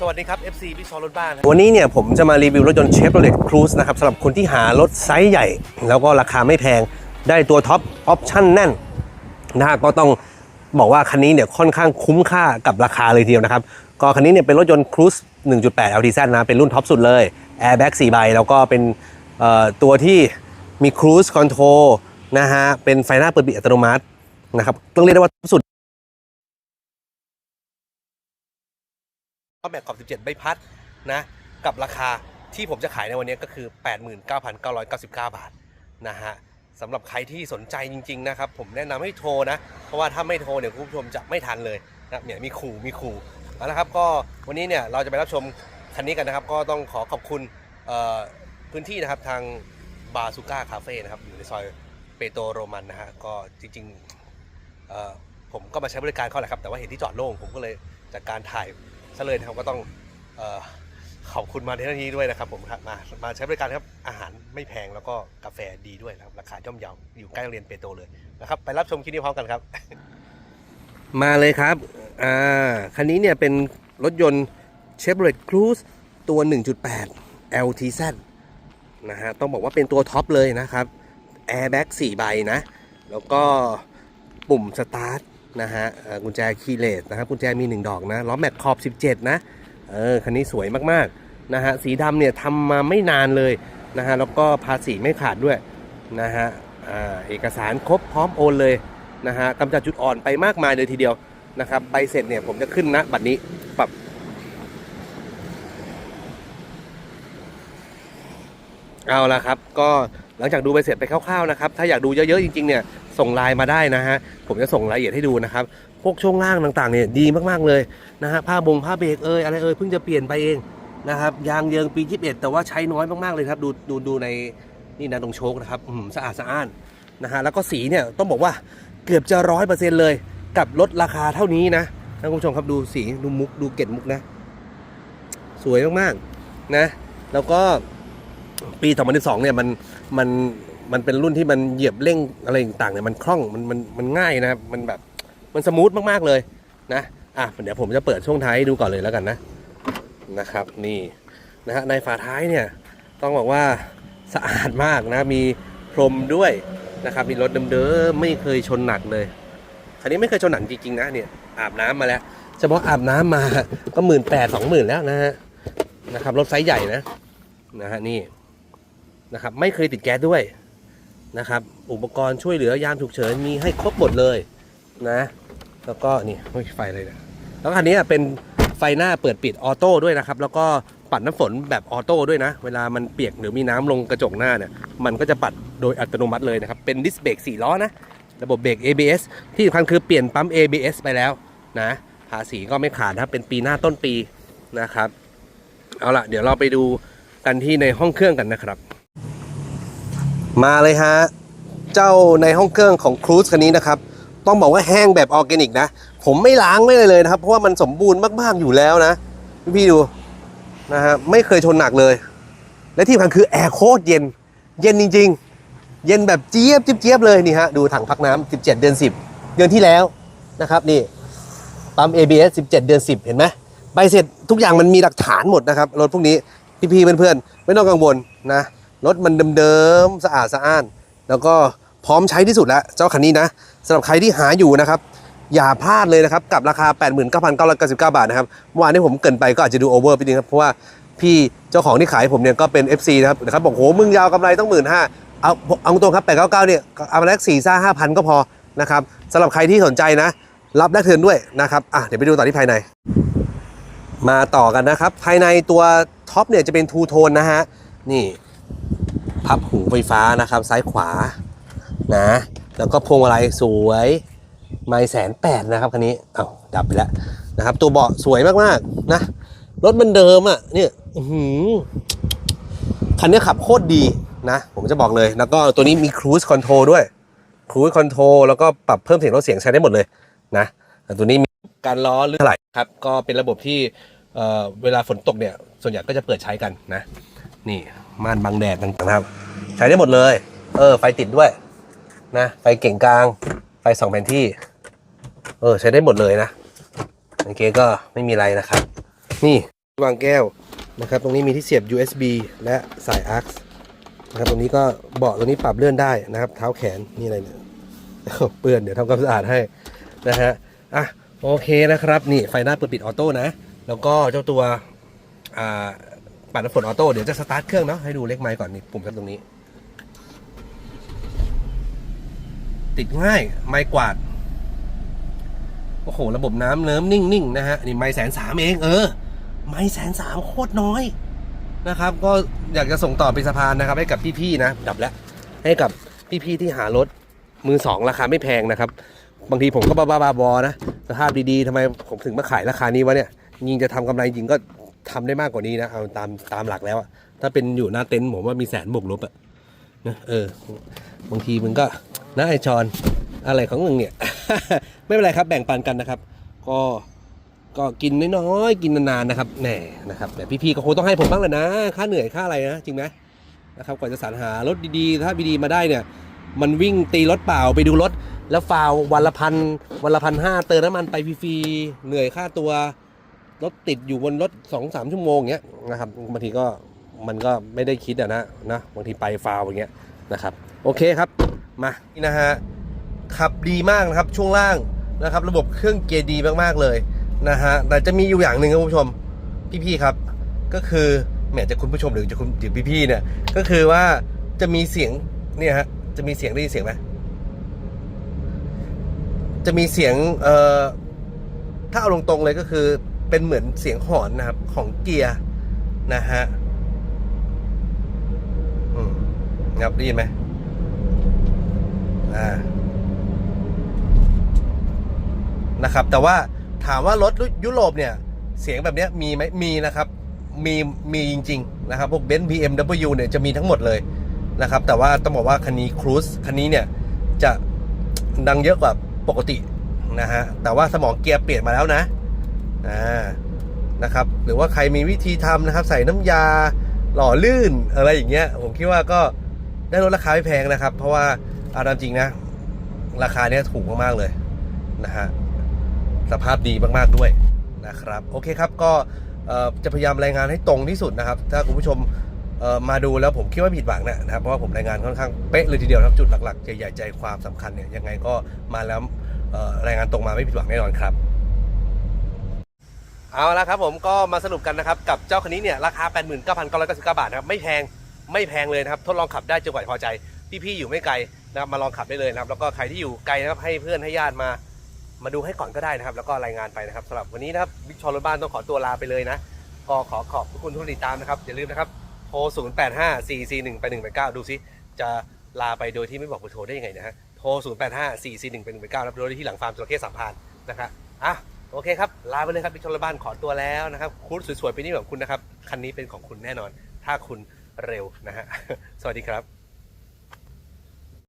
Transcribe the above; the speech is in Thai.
สวัสดีครับ FC พี่ซอรถบ้านวันนี้เนี่ยผมจะมารีวิวรถยนต์ Chevrolet Cruze นะครับสำหรับคนที่หารถไซส์ใหญ่ แล้วก็ราคาไม่แพงได้ตัวท็อปออปชั่นแน่นนะฮะก็ต้องบอกว่าคันนี้เนี่ยค่อนข้างคุ้มค่ากับราคาเลยทีเดียวนะครับ ก็คันนี้เนี่ยเป็นรถยนต์ Cruze 1.8 LTZ นะเป็นรุ่นท็อปสุดเลย Airbag 4ใบแล้วก็เป็นตัวที่มี Cruise Control นะฮะเป็นไฟหน้าเปิดปิดอัตโนมัตินะครับต้องเรียกได้ว่าท็อปสุด อแม็กขอบ17 ใบพัดนะกับราคาที่ผมจะขายในวันนี้ก็คือ 89,999 บาทนะฮะสำหรับใครที่สนใจจริง ๆ นะครับ ผมแนะนำให้โทรนะ เพราะว่าถ้าไม่โทรเนี่ยคุณผู้ชมจะไม่ทันเลยนะเนี่ยมีขู่มีขู่เอาละครับก็วันนี้เนี่ยเราจะไปรับชมคันนี้กันนะครับ ก็ต้องขอขอบคุณพื้นที่นะครับทางบาซูก้าคาเฟ่นะครับอยู่ในซอยเปโตโรมันนะฮะก็จริงๆผมก็มาใช้บริการเขาแหละครับ แต่ว่าเห็นที่จอดโล่งผมก็เลยจากการถ่าย ซะเลยนะครับก็ต้องออขอบคุณมาในที่นี้ด้วยนะครับผมครับมามาใช้บริการครับอาหารไม่แพงแล้วก็กาแฟดีด้วยนะครับราคาย่อมเยาอยู่ใกล้โรงเรียนเปโตรเลยนะครับไปรับชมคลิปนี้พร้อมกันครับ มาเลยครับอ่าคันนี้เนี่ยเป็นรถยนต์ Chevrolet Cruze ตัว 1.8 LTZ นะฮะต้องบอกว่าเป็นตัวท็อปเลยนะครับ Airbag 4ใบนะ แล้วก็ปุ่มสตาร์ท นะฮะกุญแจคีเลสนะครับกุญแจมี 1 ดอกนะล้อแม็กขอบ 17 นะเออคันนี้สวยมากๆนะฮะสีดำเนี่ยทำมาไม่นานเลยนะฮะแล้วก็ภาษีไม่ขาดด้วยนะฮะเอกสารครบพร้อมโอนเลยนะฮะกำจัดจุดอ่อนไปมากมายเลยทีเดียวนะครับใบเสร็จเนี่ยผมจะขึ้นนะบัตรนี้ปรับเอาละครับก็ หลังจากดูไปเสร็จไปคร่าวๆนะครับ ถ้าอยากดูเยอะๆจริงๆเนี่ยส่งไลน์มาได้นะฮะ ผมจะส่งรายละเอียดให้ดูนะครับ พวกช่วงล่างต่างๆเนี่ยดีมากๆเลยนะฮะ ผ้าบงผ้าเบรกเอยอะไรเอยเพิ่งจะเปลี่ยนไปเองนะครับ ยางเยิงปี 21 แต่ว่าใช้น้อยมากๆเลยครับ ดูดูดูในนี่นะตรงโชคนะครับสะอาดสะอ้านนะฮะ แล้วก็สีเนี่ยต้องบอกว่าเกือบจะร้อยเปอร์เซ็นต์เลย กับรถราคาเท่านี้นะท่านผู้ชมครับดูสีดูมุกดูเกล็ดมุกนะ สวยมากๆนะ แล้วก็ปี 2012เนี่ยมัน มันมันเป็นรุ่นที่มันเหยียบเร่งอะไรต่างๆเนี่ยมันคล่องมันมันมันง่ายนะครับมันแบบมันสมูทมากๆเลยนะอะเดี๋ยวผมจะเปิดช่วงท้ายดูก่อนเลยแล้วกันนะนะครับนี่นะฮะในฝาท้ายเนี่ยต้องบอกว่าสะอาดมากนะมีพรมด้วยนะครับมีรถเดิมๆไม่เคยชนหนักเลยคันนี้ไม่เคยชนหนักจริงๆนะเนี่ยอาบน้ำมาแล้วเฉพาะอาบน้ำมาก็หมื่นแปดสองหมื่นแล้วนะฮะนะครับรถไซส์ใหญ่นะนะฮะนี่ นะครับไม่เคยติดแก๊สด้วยนะครับ อุปกรณ์ช่วยเหลือยามฉุกเฉินมีให้ครบหมดเลยนะ แล้วก็นี่ไม่ไฟเลยนะแล้วคันนี้เป็นไฟหน้าเปิดปิดออโต้ด้วยนะครับ แล้วก็ปัดน้ำฝนแบบออโต้ด้วยนะ เวลามันเปียกหรือมีน้ำลงกระจกหน้าเนี่ย มันก็จะปัดโดยอัตโนมัติเลยนะครับ เป็นดิสเบรก4ล้อนะ ระบบเบรก ABS ที่สำคัญคือเปลี่ยนปั๊ม ABS ไปแล้วนะภาษีก็ไม่ขาดนะเป็นปีหน้าต้นปีนะครับ เอาล่ะ เดี๋ยวเราไปดูกันที่ในห้องเครื่องกันนะครับ มาเลยฮะ เจ้าในห้องเครื่องของครูซคันนี้นะครับ ต้องบอกว่าแห้งแบบออร์แกนิกนะ ผมไม่ล้างไม่เลยเลยนะครับ เพราะว่ามันสมบูรณ์มาก ๆ อยู่แล้วนะ พี่ๆดูนะฮะไม่เคยชนหนักเลย และที่สำคัญคือแอร์โคตรเย็น เย็นจริง ๆ เย็นแบบเจี๊ยบเจี๊ยบเลยนี่ฮะดูถังพักน้ำ17 เดือน 10 เดือนที่แล้วนะครับนี่ปั๊ม ABS 17 เดือน 10 เห็นไหมใบเสร็จทุกอย่างมันมีหลักฐานหมดนะครับรถพวกนี้พี่ๆเพื่อนๆไม่ต้องกังวลนะ รถมันเดิมๆสะอาดสะอ้าน แล้วก็พร้อมใช้ที่สุดแล้ว เจ้าคันนี้นะสำหรับใครที่หาอยู่นะครับ อย่าพลาดเลยนะครับ กับราคา 89,999 บาทนะครับเมื่อวานที่ผมเกินไปก็อาจจะดูโอเวอร์ไปนิดนึงครับ เพราะว่าพี่เจ้าของที่ขายผมเนี่ยก็เป็น FC นะครับนะครับบอกโหมึงยาวกำไรต้องหมื่นห้าเอาเอาตรงครับ 899 เนี่ยเอามาแลก4ซ่า5,000ก็พอนะครับสำหรับใครที่สนใจนะ รับแลกเทิร์นด้วยนะครับอะเดี๋ยวไปดูต่อที่ภายใน มาต่อกันนะครับ ภายในตัวท็อปเนี่ยจะเป็นทูโทนนะฮะนี่ พับหูไฟฟ้านะครับ ซ้ายขวานะ แล้วก็พวงมาลัยสวยไม่แสนแปดนะครับคันนี้เอา้าดับไปแล้วนะครับ ตัวเบาะสวยมากๆนะรถมันเดิมอะ่ะเนี่ยอื้อหือคันนี้ขับโคตรดีนะ ผมจะบอกเลย แล้วก็ตัวนี้มีครู i คอนโทรด้วยครู i คอนโทรแล้วก็ปรับเพิ่มเสียงลดเสียงใช้ได้หมดเลยนะตัวนี้มีการล้อหรือเท่าไหร่ครับ ก็เป็นระบบที่เเวลาฝนตกเนี่ย ส่วนใหญ่ก็จะเปิดใช้กันนะ นี่ม่านบังแดดต่างๆนะครับ ใช้ได้หมดเลย เออ ไฟติดด้วยนะไฟเก่งกลาง ไฟสองแผนที่ เออ ใช้ได้หมดเลยนะโอเคก็ไม่มีอะไรนะครับ นี่วางแก้วนะครับ ตรงนี้มีที่เสียบ USB และสาย AUX นะครับตรงนี้ก็เบาะตรงนี้ปรับเลื่อนได้นะครับ เท้าแขนนี่อะไรเนี่ยเปื้อนเดี๋ยวทำความสะอาดให้นะฮะอะโอเคนะครับ นี่ไฟหน้าเปิดปิดออโต้นะ แล้วก็เจ้าตัวอ่า ปัดน้ำฝนออโต้เดี๋ยวจะสตาร์ทเครื่องเนาะให้ดูเลขไมค์ก่อนนี่ปุ่มครับตรงนี้ ติดง่ายไม้กวาดโอ้โห ระบบน้ำเนิ้มนิ่งๆนะฮะนี่ไม้แสนสามเองเออ ไม้แสนสามโคตรน้อยนะครับ ก็อยากจะส่งต่อเป็นสะพานนะครับ ให้กับพี่ๆนะ ดับแล้ว ให้กับพี่ๆที่หารถมือสองราคาไม่แพงนะครับ บางทีผมก็บ้าๆบอๆนะสภาพดีๆทำไมผมถึงมาขายราคานี้วะเนี่ยยิงจะทำกำไรจริงก็ ทำได้มากกว่านี้นะเอาตามตามหลักแล้วอะถ้าเป็นอยู่หน้าเต็นท์ผมว่ามีแสนบวกลบอะนะเออบางทีมันก็นะไอชอนอะไรของมึงเนี่ย ไม่เป็นไรครับแบ่งปันกันนะครับ ก็ก็กินน้อยๆกินนานๆนะครับแหน่นะครับแต่พี่ๆก็คงต้องให้ผมบ้างแหละนะ ค่าเหนื่อยค่าอะไรนะจริงไหมนะครับกว่าจะสรรหารถดีๆ ถ้าดีๆมาได้เนี่ย มันวิ่งตีรถเปล่าไปดูรถ แล้วฟาววันละพันวันละพันห้าเติมน้ำมันไปฟรีๆเหนื่อยค่าตัว รถติดอยู่บนรถสองสามชั่วโมงเงี้ยนะครับบางทีก็มันก็ไม่ได้คิดอะนะนะบางทีไปฟาวอย่างเงี้ยนะครับ โอเคครับมานี่นะฮะขับดีมากนะครับช่วงล่างนะครับ ระบบเครื่องเกียร์ดีมากๆเลยนะฮะแต่จะมีอยู่อย่างหนึ่งครับคุณผู้ชมพี่ๆครับ ก็คือแหมจะคุณผู้ชมหรือจะคุณหรือพี่ๆเนี่ยก็คือว่าจะมีเสียงเนี่ยฮะจะมีเสียงได้ยินเสียงไหมจะมีเสียงเอ่อถ้าเอาตรงๆเลยก็คือ เป็นเหมือนเสียงหอนนะครับของเกียร์นะฮะอืมครับได้ยินไหมอ่านะครับ แต่ว่าถามว่ารถยุโรปเนี่ย เสียงแบบนี้มีไหมมีนะครับ มีมีจริง ๆ นะครับ พวกเบนซ์ BMW เนี่ยจะมีทั้งหมดเลยนะครับ แต่ว่าต้องบอกว่าคันนี้ครูซคันนี้เนี่ยจะดังเยอะกว่าปกตินะฮะ แต่ว่าสมองเกียร์เปลี่ยนมาแล้วนะ นะครับ หรือว่าใครมีวิธีทำนะครับ ใส่น้ำยาหล่อลื่นอะไรอย่างเงี้ย ผมคิดว่าก็ได้ลดราคาไม่แพงนะครับ เพราะว่าเอาตามจริงนะ ราคาเนี้ยถูกมากๆเลยนะฮะสภาพดีมากๆด้วยนะครับ โอเคครับก็จะพยายามรายงานให้ตรงที่สุดนะครับ ถ้าคุณผู้ชมมาดูแล้วผมคิดว่าผิดหวังเนยนะครับ เพราะว่าผมรายงานค่อนข้างเป๊ะเลยทีเดียวนะครับจุดหลักๆใหญ่ๆใจความสำคัญเนี่ยยังไงก็มาแล้วรายงานตรงมาไม่ผิดหวังแน่นอนครับ เอาละครับผมก็มาสรุปกันนะครับกับเจ้าคันนี้เนี่ยราคา 89,999 บาทนะครับไม่แพงไม่แพงเลยนะครับทดลองขับได้จนกว่าพอใจพี่ๆอยู่ไม่ไกลนะครับมาลองขับได้เลยนะครับแล้วก็ใครที่อยู่ไกลนะครับให้เพื่อนให้ญาติมามาดูให้ก่อนก็ได้นะครับ แล้วก็รายงานไปนะครับสำหรับวันนี้นะครับบิ๊กชอรถบ้านต้องขอตัวลาไปเลยนะก็ขอขอบคุณทุกคนติดตามนะครับอย่าลืมนะครับโทร 0 8 5 4 4 1 8 1 8 9 ดูซิจะลาไปโดยที่ไม่บอกเบอร์โทรได้ยังไงนะฮะโทร 0 8 5 4 4 1 8 1 8 9นะครับโดยที่หลังฟาร์มจระเข้สามพานนะครับอะ โอเคครับ ลาไปเลยครับพี่ชอรถบ้านขอตัวแล้วนะครับคูดสวยๆไปนี่ของคุณนะครับ คันนี้เป็นของคุณแน่นอน ถ้าคุณเร็วนะฮะ สวัสดีครับ